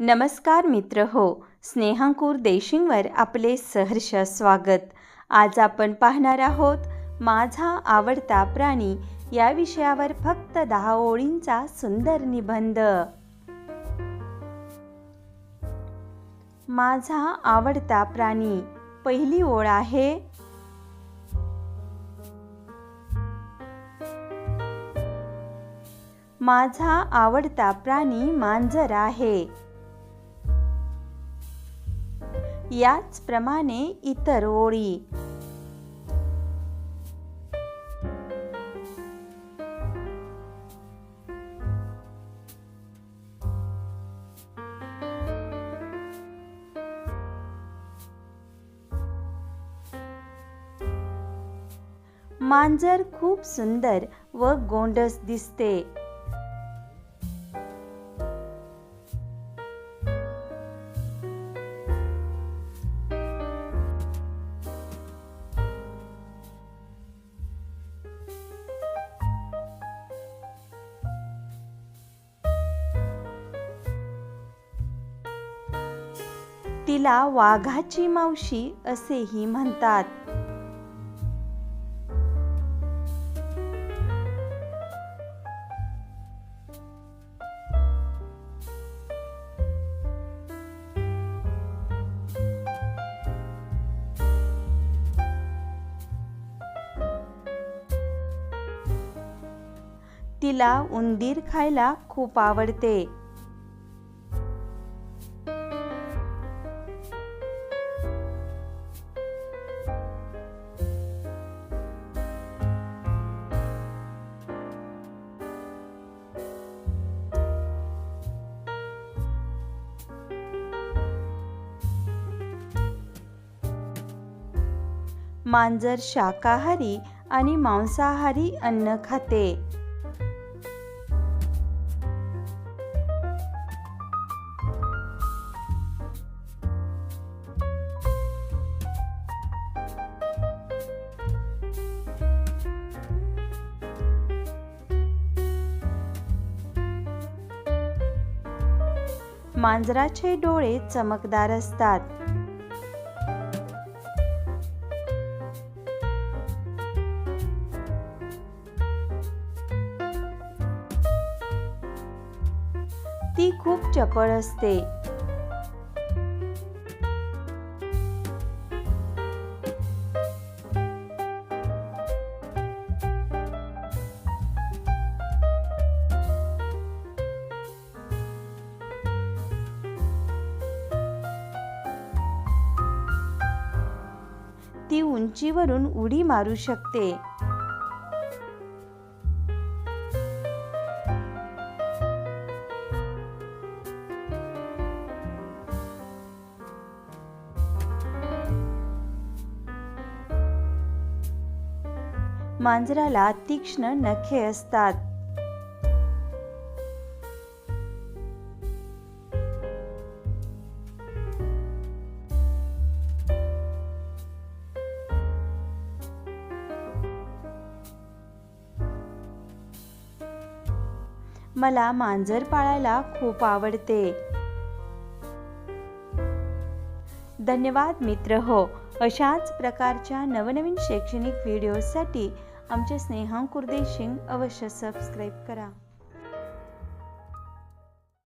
नमस्कार मित्र हो स्नेहांकूर देशिंगवर आपले सहर्ष स्वागत. आज आपण पाहणार आहोत माझा आवडता प्राणी या विषयावर फक्त दहा ओळींचा सुंदर निबंध. माझा आवडता प्राणी पहिली ओळ आहे माझा आवडता प्राणी मांजर आहे. याचप्रमाणे इतर ओळी. मांजर खूप सुंदर व गोंडस दिसते. तिला वाघाची मावशी असेही म्हणतात. तिला उंदीर खायला खूप आवडते. मांजर शाकाहारी आणि मांसाहारी अन्न खाते. मांजराचे डोळे चमकदार असतात. ती खूप चपळ असते. ती उंचीवरून उडी मारू शकते. मांजराला तीक्ष्ण नखे असतात. मला मांजर पाळायला खूप आवडते. धन्यवाद मित्र हो. अशाच प्रकारच्या नवनवीन शैक्षणिक व्हिडिओसाठी आमचे स्नेहांकुर शिंग अवश्य सबस्क्राईब करा.